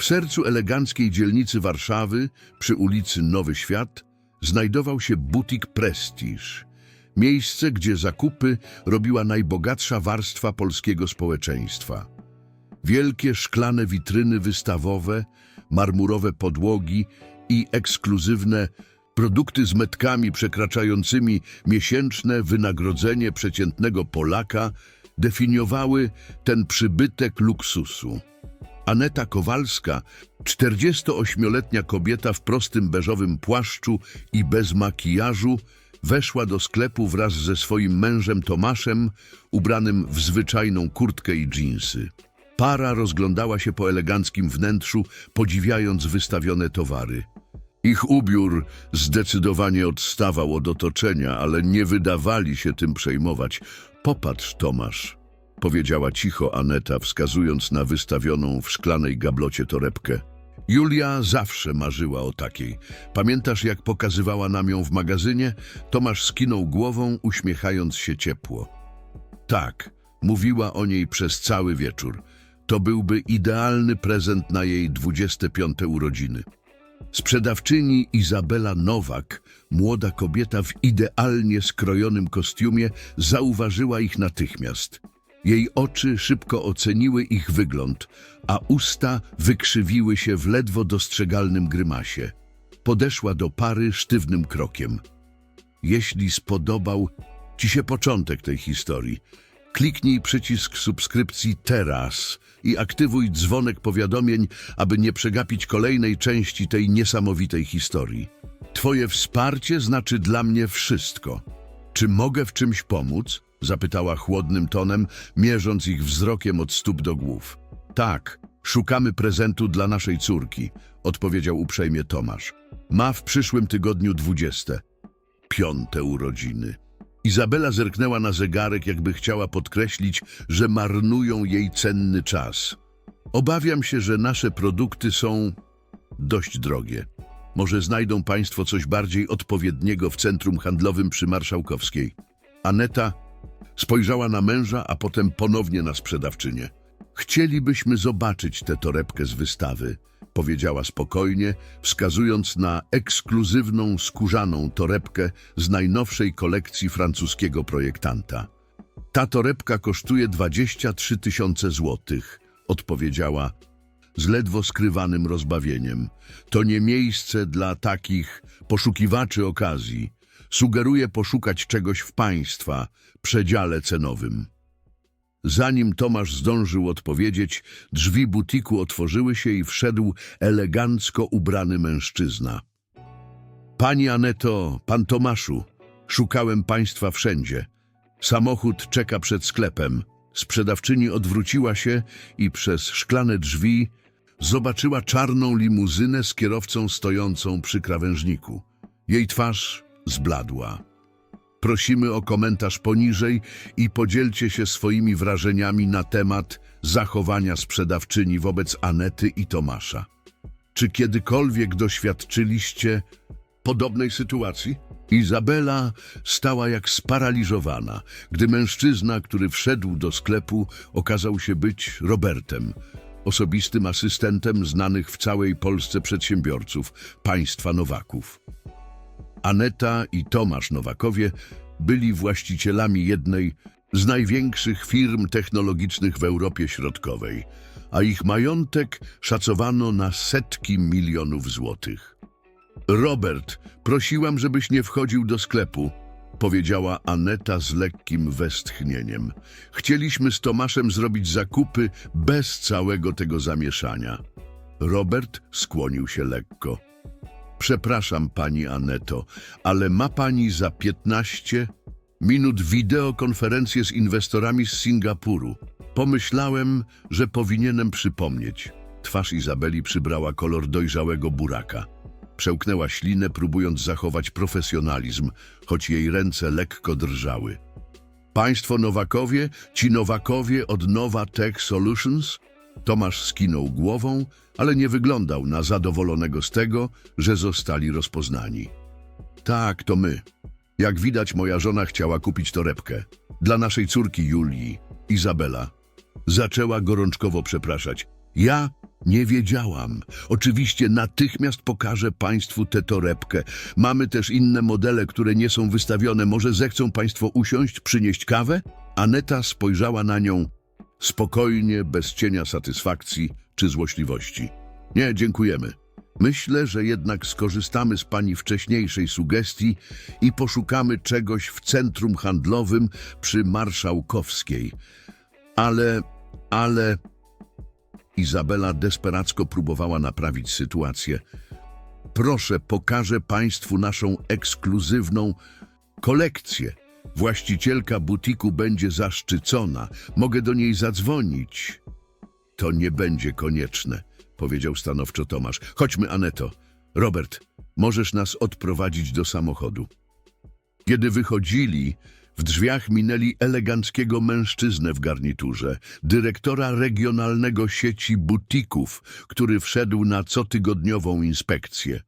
W sercu eleganckiej dzielnicy Warszawy, przy ulicy Nowy Świat, znajdował się butik Prestige. Miejsce, gdzie zakupy robiła najbogatsza warstwa polskiego społeczeństwa. Wielkie szklane witryny wystawowe, marmurowe podłogi i ekskluzywne produkty z metkami przekraczającymi miesięczne wynagrodzenie przeciętnego Polaka definiowały ten przybytek luksusu. Aneta Kowalska, 48-letnia kobieta w prostym beżowym płaszczu i bez makijażu, weszła do sklepu wraz ze swoim mężem Tomaszem, ubranym w zwyczajną kurtkę i dżinsy. Para rozglądała się po eleganckim wnętrzu, podziwiając wystawione towary. Ich ubiór zdecydowanie odstawał od otoczenia, ale nie wydawali się tym przejmować. Popatrz, Tomasz, powiedziała cicho Aneta, wskazując na wystawioną w szklanej gablocie torebkę. Julia zawsze marzyła o takiej. Pamiętasz, jak pokazywała nam ją w magazynie? Tomasz skinął głową, uśmiechając się ciepło. Tak, mówiła o niej przez cały wieczór. To byłby idealny prezent na jej 25 urodziny. Sprzedawczyni Izabela Nowak, młoda kobieta w idealnie skrojonym kostiumie, zauważyła ich natychmiast. Jej oczy szybko oceniły ich wygląd, a usta wykrzywiły się w ledwo dostrzegalnym grymasie. Podeszła do pary sztywnym krokiem. Jeśli spodobał Ci się początek tej historii, kliknij przycisk subskrypcji teraz i aktywuj dzwonek powiadomień, aby nie przegapić kolejnej części tej niesamowitej historii. Twoje wsparcie znaczy dla mnie wszystko. Czy mogę w czymś pomóc? Zapytała chłodnym tonem, mierząc ich wzrokiem od stóp do głów. Tak, szukamy prezentu dla naszej córki, odpowiedział uprzejmie Tomasz. Ma w przyszłym tygodniu dwudzieste piąte urodziny. Izabela zerknęła na zegarek, jakby chciała podkreślić, że marnują jej cenny czas. Obawiam się, że nasze produkty są dość drogie. Może znajdą Państwo coś bardziej odpowiedniego w centrum handlowym przy Marszałkowskiej. Aneta spojrzała na męża, a potem ponownie na sprzedawczynię. Chcielibyśmy zobaczyć tę torebkę z wystawy, powiedziała spokojnie, wskazując na ekskluzywną skórzaną torebkę z najnowszej kolekcji francuskiego projektanta. Ta torebka kosztuje 23 tysiące złotych, odpowiedziała z ledwo skrywanym rozbawieniem. To nie miejsce dla takich poszukiwaczy okazji. Sugeruje poszukać czegoś w państwa przedziale cenowym. Zanim Tomasz zdążył odpowiedzieć, drzwi butiku otworzyły się i wszedł elegancko ubrany mężczyzna. Pani Aneto, pan Tomaszu, szukałem państwa wszędzie. Samochód czeka przed sklepem. Sprzedawczyni odwróciła się i przez szklane drzwi zobaczyła czarną limuzynę z kierowcą stojącą przy krawężniku. Jej twarz zbladła. Prosimy o komentarz poniżej i podzielcie się swoimi wrażeniami na temat zachowania sprzedawczyni wobec Anety i Tomasza. Czy kiedykolwiek doświadczyliście podobnej sytuacji? Izabela stała jak sparaliżowana, gdy mężczyzna, który wszedł do sklepu, okazał się być Robertem, osobistym asystentem znanych w całej Polsce przedsiębiorców, państwa Nowaków. Aneta i Tomasz Nowakowie byli właścicielami jednej z największych firm technologicznych w Europie Środkowej, a ich majątek szacowano na setki milionów złotych. Robert, prosiłam, żebyś nie wchodził do sklepu, powiedziała Aneta z lekkim westchnieniem. Chcieliśmy z Tomaszem zrobić zakupy bez całego tego zamieszania. Robert skłonił się lekko. Przepraszam, pani Aneto, ale ma pani za 15 minut wideokonferencję z inwestorami z Singapuru. Pomyślałem, że powinienem przypomnieć. Twarz Izabeli przybrała kolor dojrzałego buraka. Przełknęła ślinę, próbując zachować profesjonalizm, choć jej ręce lekko drżały. Państwo Nowakowie, ci Nowakowie od Nova Tech Solutions? Tomasz skinął głową, ale nie wyglądał na zadowolonego z tego, że zostali rozpoznani. Tak, to my. Jak widać, moja żona chciała kupić torebkę. Dla naszej córki Julii, Izabela. Zaczęła gorączkowo przepraszać. Ja Nie wiedziałam. Oczywiście natychmiast pokażę Państwu tę torebkę. Mamy też inne modele, które nie są wystawione. Może zechcą Państwo usiąść, przynieść kawę? Aneta spojrzała na nią spokojnie, bez cienia satysfakcji czy złośliwości. Nie, dziękujemy. Myślę, że jednak skorzystamy z Pani wcześniejszej sugestii i poszukamy czegoś w centrum handlowym przy Marszałkowskiej. Ale, ale... Izabela desperacko próbowała naprawić sytuację. Proszę, pokażę Państwu naszą ekskluzywną kolekcję. Właścicielka butiku będzie zaszczycona. Mogę do niej zadzwonić. To nie będzie konieczne, powiedział stanowczo Tomasz. Chodźmy, Aneto. Robert, możesz nas odprowadzić do samochodu. Kiedy wychodzili, w drzwiach minęli eleganckiego mężczyznę w garniturze, dyrektora regionalnego sieci butików, który wszedł na cotygodniową inspekcję.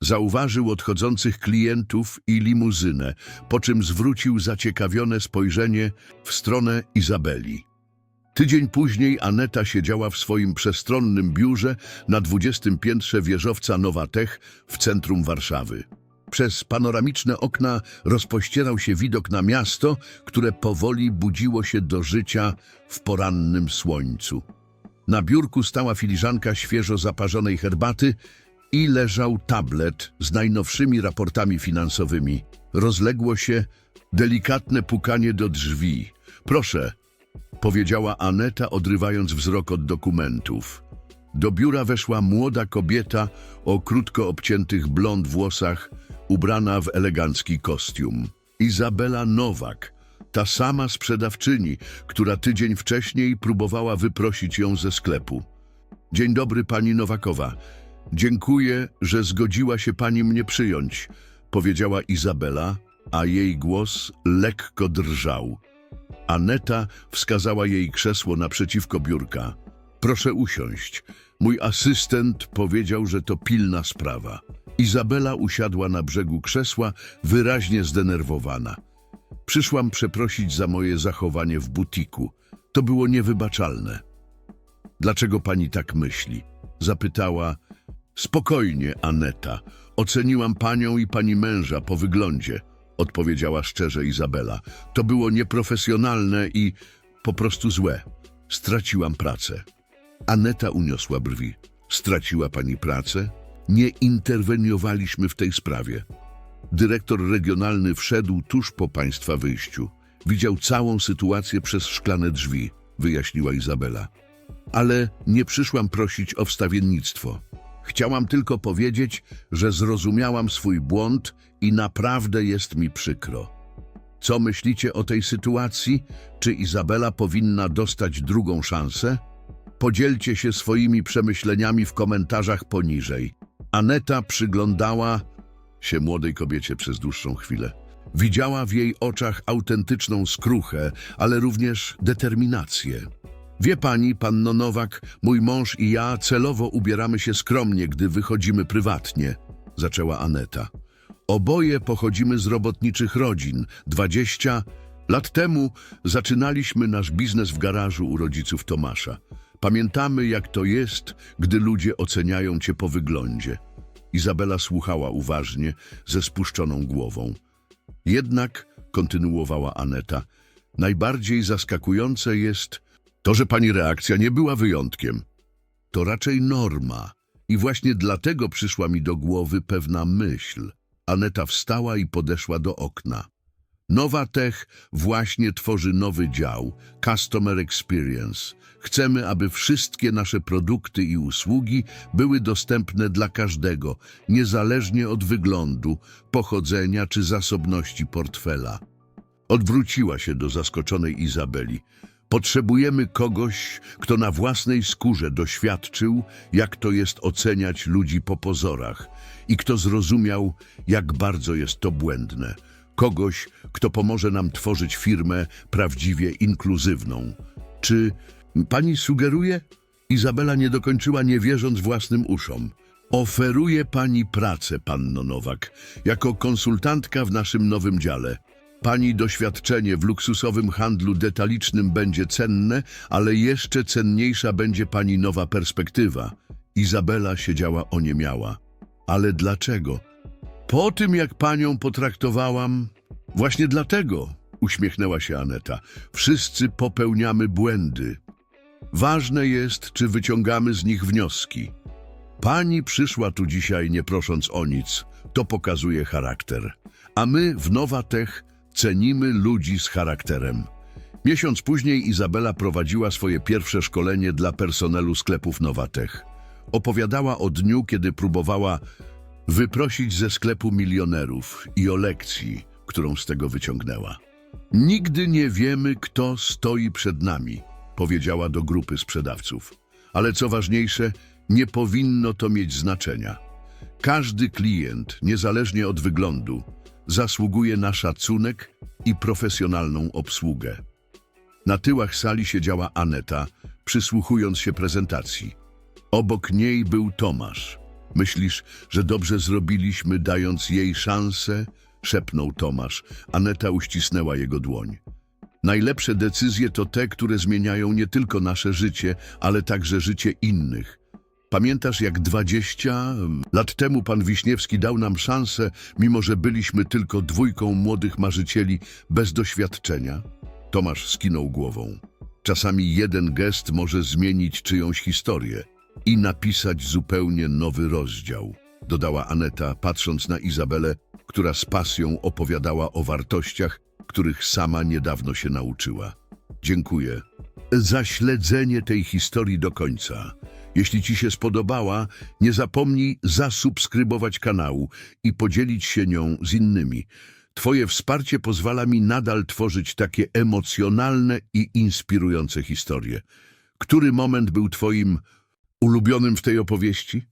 Zauważył odchodzących klientów i limuzynę, po czym zwrócił zaciekawione spojrzenie w stronę Izabeli. Tydzień później Aneta siedziała w swoim przestronnym biurze na 20 piętrze wieżowca Nowatech w centrum Warszawy. Przez panoramiczne okna rozpościerał się widok na miasto, które powoli budziło się do życia w porannym słońcu. Na biurku stała filiżanka świeżo zaparzonej herbaty i leżał tablet z najnowszymi raportami finansowymi. Rozległo się delikatne pukanie do drzwi. Proszę, powiedziała Aneta, odrywając wzrok od dokumentów. Do biura weszła młoda kobieta o krótko obciętych blond włosach, ubrana w elegancki kostium. Izabela Nowak, ta sama sprzedawczyni, która tydzień wcześniej próbowała wyprosić ją ze sklepu. Dzień dobry, pani Nowakowa. Dziękuję, że zgodziła się pani mnie przyjąć, powiedziała Izabela, a jej głos lekko drżał. Aneta wskazała jej krzesło naprzeciwko biurka. Proszę usiąść. Mój asystent powiedział, że to pilna sprawa. Izabela usiadła na brzegu krzesła, wyraźnie zdenerwowana. Przyszłam przeprosić za moje zachowanie w butiku. To było niewybaczalne. Dlaczego pani tak myśli? Zapytała. Spokojnie, Aneta. Oceniłam panią i pani męża po wyglądzie, odpowiedziała szczerze Izabela. To było nieprofesjonalne i po prostu złe. Straciłam pracę. Aneta uniosła brwi. Straciła pani pracę? Nie interweniowaliśmy w tej sprawie. Dyrektor regionalny wszedł tuż po państwa wyjściu. Widział całą sytuację przez szklane drzwi, wyjaśniła Izabela. Ale nie przyszłam prosić o wstawiennictwo. Chciałam tylko powiedzieć, że zrozumiałam swój błąd i naprawdę jest mi przykro. Co myślicie o tej sytuacji? Czy Izabela powinna dostać drugą szansę? Podzielcie się swoimi przemyśleniami w komentarzach poniżej. Aneta przyglądała się młodej kobiecie przez dłuższą chwilę. Widziała w jej oczach autentyczną skruchę, ale również determinację. Wie pani, panno Nowak, mój mąż i ja celowo ubieramy się skromnie, gdy wychodzimy prywatnie, zaczęła Aneta. Oboje pochodzimy z robotniczych rodzin. Dwadzieścia lat temu zaczynaliśmy nasz biznes w garażu u rodziców Tomasza. Pamiętamy, jak to jest, gdy ludzie oceniają cię po wyglądzie. Izabela słuchała uważnie, ze spuszczoną głową. Jednak, kontynuowała Aneta, najbardziej zaskakujące jest to, że pani reakcja nie była wyjątkiem. To raczej norma. I właśnie dlatego przyszła mi do głowy pewna myśl. Aneta wstała i podeszła do okna. Nowa Tech właśnie tworzy nowy dział Customer Experience. Chcemy, aby wszystkie nasze produkty i usługi były dostępne dla każdego, niezależnie od wyglądu, pochodzenia czy zasobności portfela. Odwróciła się do zaskoczonej Izabeli. Potrzebujemy kogoś, kto na własnej skórze doświadczył, jak to jest oceniać ludzi po pozorach i kto zrozumiał, jak bardzo jest to błędne. Kogoś, kto pomoże nam tworzyć firmę prawdziwie inkluzywną. Czy pani sugeruje? Izabela nie dokończyła, nie wierząc własnym uszom. Oferuje pani pracę, panno Nowak, jako konsultantka w naszym nowym dziale. Pani doświadczenie w luksusowym handlu detalicznym będzie cenne, ale jeszcze cenniejsza będzie pani nowa perspektywa. Izabela siedziała oniemiała. Ale dlaczego? Po tym, jak panią potraktowałam, właśnie dlatego, uśmiechnęła się Aneta. Wszyscy popełniamy błędy. Ważne jest, czy wyciągamy z nich wnioski. Pani przyszła tu dzisiaj nie prosząc o nic. To pokazuje charakter. A my w Nowatech cenimy ludzi z charakterem. Miesiąc później Izabela prowadziła swoje pierwsze szkolenie dla personelu sklepów Nowatech. Opowiadała o dniu, kiedy próbowała wyprosić ze sklepu milionerów i o lekcji, którą z tego wyciągnęła. Nigdy nie wiemy, kto stoi przed nami, powiedziała do grupy sprzedawców. Ale co ważniejsze, nie powinno to mieć znaczenia. Każdy klient, niezależnie od wyglądu, zasługuje na szacunek i profesjonalną obsługę. Na tyłach sali siedziała Aneta, przysłuchując się prezentacji. Obok niej był Tomasz. Myślisz, że dobrze zrobiliśmy, dając jej szansę? Szepnął Tomasz. Aneta uścisnęła jego dłoń. Najlepsze decyzje to te, które zmieniają nie tylko nasze życie, ale także życie innych. Pamiętasz, jak 20 lat temu pan Wiśniewski dał nam szansę, mimo że byliśmy tylko dwójką młodych marzycieli bez doświadczenia? Tomasz skinął głową. Czasami jeden gest może zmienić czyjąś historię i napisać zupełnie nowy rozdział, dodała Aneta, patrząc na Izabelę, która z pasją opowiadała o wartościach, których sama niedawno się nauczyła. Dziękuję za śledzenie tej historii do końca. Jeśli Ci się spodobała, nie zapomnij zasubskrybować kanału i podzielić się nią z innymi. Twoje wsparcie pozwala mi nadal tworzyć takie emocjonalne i inspirujące historie. Który moment był Twoim ulubionym w tej opowieści?